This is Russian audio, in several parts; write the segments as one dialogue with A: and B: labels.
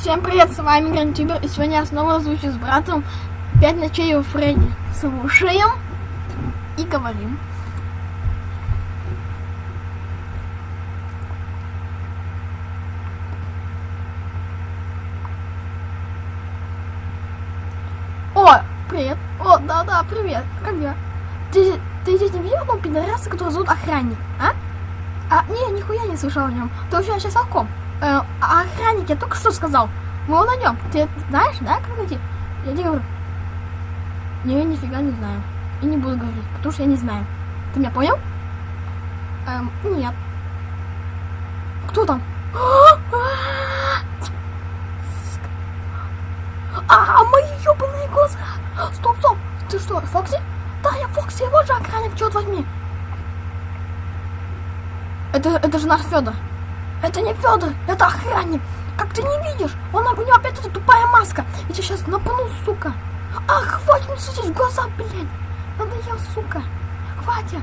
A: Всем привет, с вами Грантюбер, и сегодня я снова озвучу с братом «Пять ночей у Фредди». Слушаем и говорим. О, привет. О, да-да, привет. Как дела? Ты, ты здесь не видел одного пидораса, который зовут Охранник, а? А, не, нихуя не слышал о нем. Ты вообще сейчас о ком? Э, а охранник, я только что сказал. Мы его найдем. Ты знаешь, да, как найти? Я тебе говорю. Не, нифига не знаю. И не буду говорить, потому что я не знаю. Ты меня понял? Эм, нет. Кто там? А, мои ебаные глаза! Стоп, стоп! Ты что, Фокси? Да, я Фокси, вот же охранник, черт возьми! Это, это же наш Федор. Это не Федор, это охранник. Как ты не видишь? Он, у него опять эта тупая маска. Я тебя сейчас напну, сука. Ах, хватит мне светить в глаза, блядь. Надоел, сука. Хватит.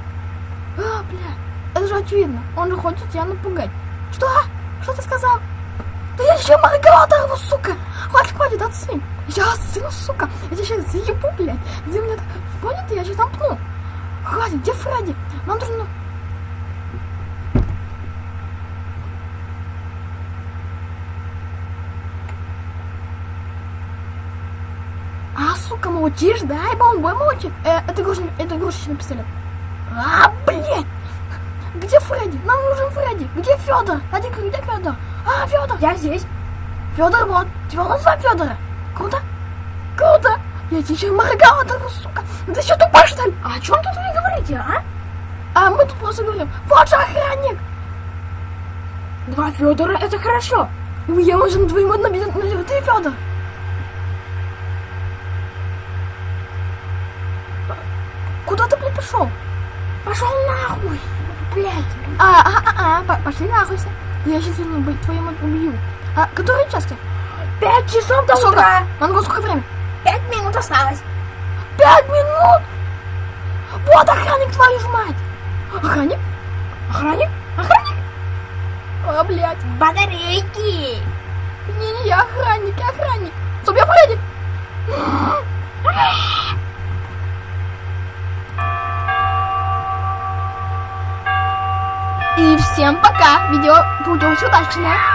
A: А, бля. Это же очевидно. Он же хочет тебя напугать. Что? Что ты сказал? Да я еще его, сука. Хватит, хватит, отсынь. Я отсыну, сука. Я тебя сейчас заебу, блядь. Где меня так... Понял ты? Я сейчас напну. Хватит, где Фредди? Нам нужно... А, сука, молчишь, да? И бомбой молчит. Э, это, игрушечный, это игрушечный пистолет. А, блядь! Где Фредди? Нам нужен Фредди. Где Федор? Один где Федор? А, Федор, я здесь. Федор, вот. Тебя назвать Федора. Круто? Круто. Я тебе моргала, ты, сука. Ты что, тупой, что ли? А о чем тут вы говорите, а? А мы тут просто говорим, вот же охранник. Два Федора, это хорошо. Я нужен двоим однобедным. Ты Федор. Куда ты, блядь, пошел? Пошел нахуй, блядь. А, а, а, а, по- пошли нахуй все. Я сейчас быть твоим убью. А, который час ты?
B: Пять часов до
A: Сколько?
B: утра.
A: Монго, сколько времени?
B: Пять минут осталось.
A: Пять минут! Вот охранник, твою ж мать! Охранник? Охранник? Охранник? А, блядь.
B: Батарейки.
A: Не-не, я охранник, я охранник. Стоп, я Фредди. И всем пока. Видео получилось удачное.